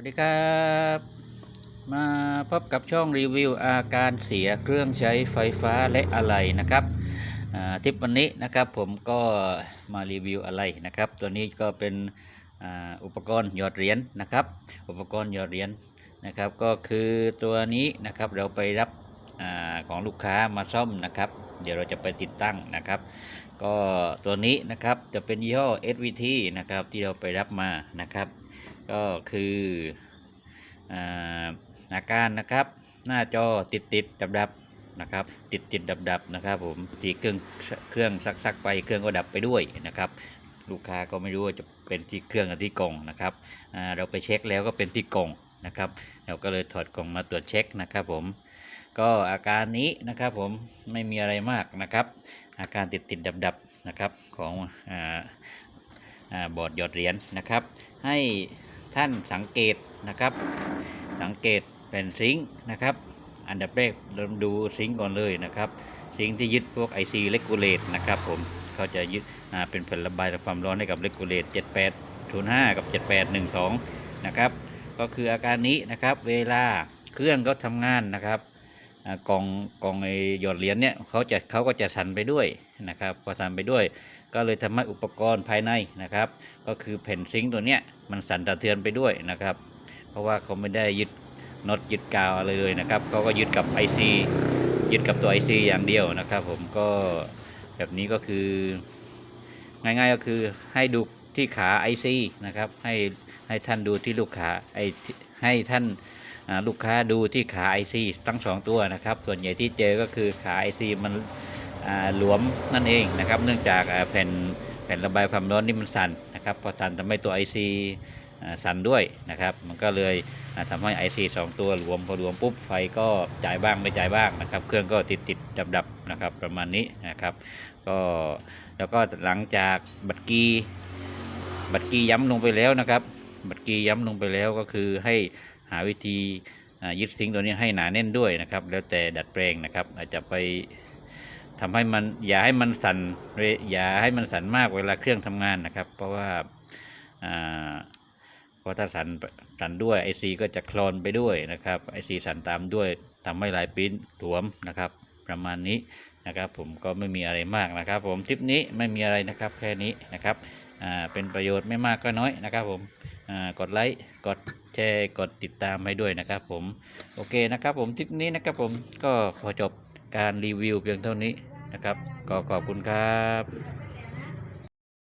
วัสดีครับ มาพบกับช่องรีวิวอาการเสียเครื่องใช้ไฟฟ้าและอะไหล่นะครับทริปวันนี้นะครับผมก็มารีวิวอะไหล่นะครับ ตัวนี้ก็เป็นอ,อุปกรณ์หยอดเหรียญนะครับ อุปกรณ์หยอดเหรียญนะครับ ก็คือตัวนี้นะครับเราไปรับอของลูกค้ามาซ่อมนะครับ เดี๋ยวเราจะไปติดตั้งนะครับ ก็ตัวนี้นะครับจะเป็นยี่ห้อ SVT นะครับที่เราไปรับมานะครับ ก็คืออาการนะครับ หน้าจอติดติดดับดับนะครับ ติดติดดับดับนะครับผมที่เครื่องเครื่องซักซักไปเครื่องก็ดับไปด้วยนะครับลูกค้าก็ไม่รู้ว่าจะเป็นที่เครื่องหรือที่กล่องนะครับ เราไปเช็คแล้วก็เป็นที่กล่องนะครับ เราก็เลยถอดกล่องมาตรวจเช็คนะครับผม ก็อาการนี้นะครับผมไม่มีอะไรมากนะครับ อาการติดติดดับดับนะครับของอ่าอ่าบอร์ดหยอดเหรียญนะครับ ให้ท่านสังเกตนะครับ สังเกตเป็นซิงค์นะครับ อันดับแรกเราดูซิงค์ก่อนเลยนะครับซิงค์ที่ยึดพวก IC Regulate นะครับผมเขาจะยึดอ่าเป็นแผ่นระบายความร้อนให้กับ Regulate 7805 กับ 7812 นะครับ ก็คืออาการนี้นะครับ เวลาเครื่องเขาทำงานนะครับ กล่องกล่องไอหยอดเหรียญเนี่ยเขาจะเขาก็จะสั่นไปด้วยนะครับพอสั่นไปด้วย ก็เลยทำให้อุปกรณ์ภายในนะครับ ก็คือแผ่นซิงค์ตัวเนี้ยมันสั่นสะเทือนไปด้วยนะครับ เพราะว่าเขาไม่ได้ยึดน็อตยึดกาวอะไรเลยนะครับเขาก็ยึดกับ IC ยึดกับตัว IC อย่างเดียวนะครับ ผมก็แบบนี้ก็คือ ง่ายๆก็คือให้ดู ที่ขา IC นะครับให้ให้ท่านดูที่ลูกค้าไอให้ท่านลูกค้าดูที่ขา IC ทั้งสองตัวนะครับ ส่วนใหญ่ที่เจอก็คือขา IC มันหลวมนั่นเองนะครับ เนื่องจากแผ่นแผ่นระบายความร้อนนี่มันสั่นนะครับ พอสั่นทำให้ตัว IC อ่าสั่นด้วยนะครับ มันก็เลยอ่าทำให้ IC สองตัวรวมพอรวมปุ๊บไฟก็จ่ายบ้างไม่จ่ายบ้างนะครับ เครื่องก็ติดติดดับดับนะครับประมาณนี้นะครับ ก็แล้วก็หลังจากบัตรกี บัตรกีย้ำลงไปแล้วนะครับ บัตรกีย้ำลงไปแล้วก็คือให้หาวิธียึดซิงตัวนี้ให้หนาแน่นด้วยนะครับ แล้วแต่ดัดแปลงนะครับ อาจจะไปทำให้มันอย่าให้มันสั่นเวอย่าให้มันสั่นมากเวลาเครื่องทำงานนะครับ เพราะว่าเพราะถ้าสั่นสั่นด้วยไอซีก็จะคลอนไปด้วยนะครับไอซีสั่นตามด้วยทำให้ลายปิ้นหลวมนะครับ ประมาณนี้นะครับ ผมก็ไม่มีอะไรมากนะครับ ผมทริปนี้ไม่มีอะไรนะครับแค่นี้นะครับ เป็นประโยชน์ไม่มากก็น้อยนะครับผมอ่ากดไลค์กดแชร์กดติดตามให้ด้วยนะครับผมโอเคนะครับผมทริปนี้นะครับผมก็ขอจบการรีวิวเพียงเท่านี้นะครับก็ขอบคุณครับ